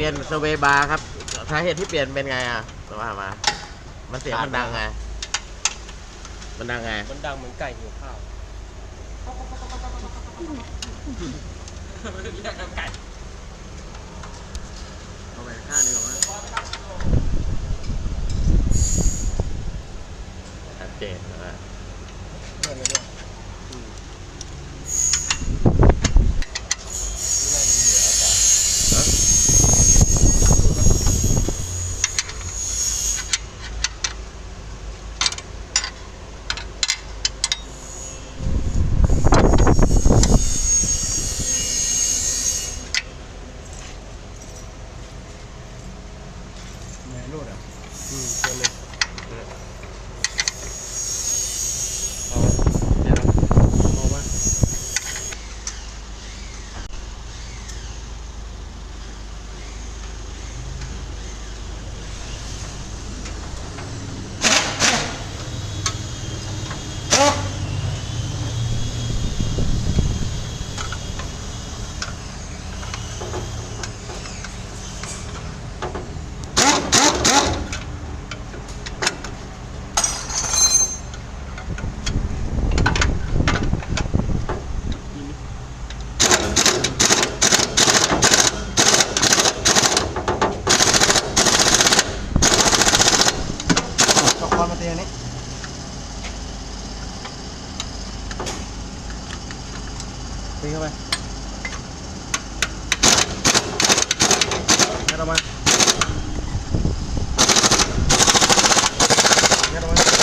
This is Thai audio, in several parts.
ปลี่ยนเซอร์เวย์บาร์ครับสาเหตุที่เปลี่ยนเป็นไงอะว่ามา มันเสียงมันดังไง มันดังไง มันดังเหมือนไก่หิวข้าวเรียกกันไก่เอาไปข้างนี้ก่อนว่าชัดเจนนะ เพื่อนเลยเนี่ยอืมนี่น่าจะเหลือแต่ ไหนรูดอะ อืมตัวหนึง เอาเดี๋ยวมองว่า ช็อกคอนมาเตียงนี้ตีเข้าไปงัดออกมางัดออกมา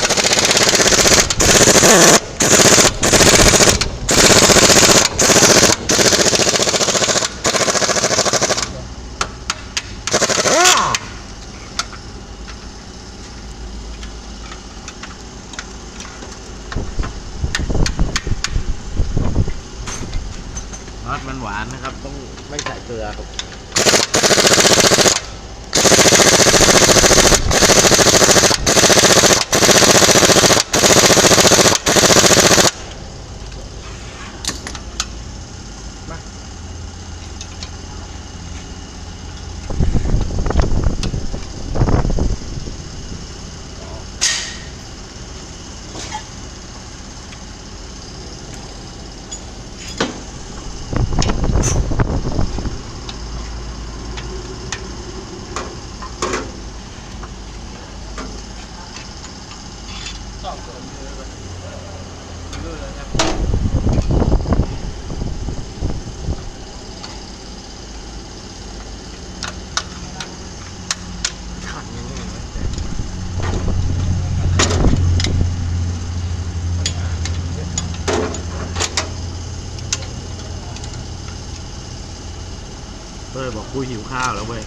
รสมันหวานนะครับ ต้องไม่ใส่เกลือครับ สองตัวเยอะเลย เลยครับขันยังไงวะเฮ้ยบอกกูหิวข้าวแล้วเว้ย